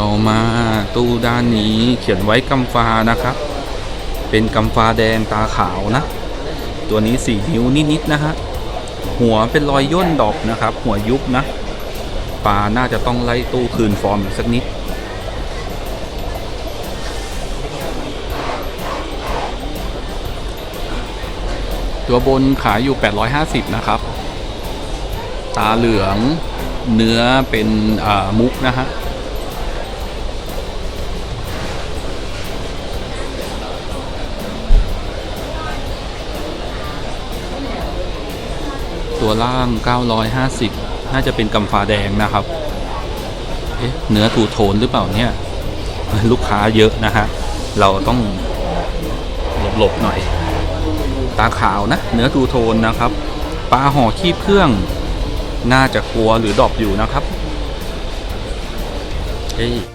ต่อมาตู้ด้านนี้เขียนไว้กำฟ้านะครับ เป็นกำฟ้าแดงตาขาวนะ ตัวนี้4นิ้วนิดๆนะฮะหัวเป็นรอยย่นดอกนะครับ หัวยุบนะปลาน่าจะต้องไล่ตู้คืนฟอร์มสักนิด ตัวบนขายอยู่ 850 นะครับ ตาเหลืองเนื้อเป็นมุกนะฮะ ตัวล่าง 950 น่าจะเป็นกำฟ้าแดงนะครับ เอ๊ะเนื้อถูโทนหรือเปล่าเนี่ย ลูกค้าเยอะนะฮะ เราต้องหลบๆหน่อย ตาขาวนะ เนื้อทูโทนนะครับ ปลาห่อขี้เครื่อง น่าจะกลัวหรือดอปอยู่นะครับเอ้ย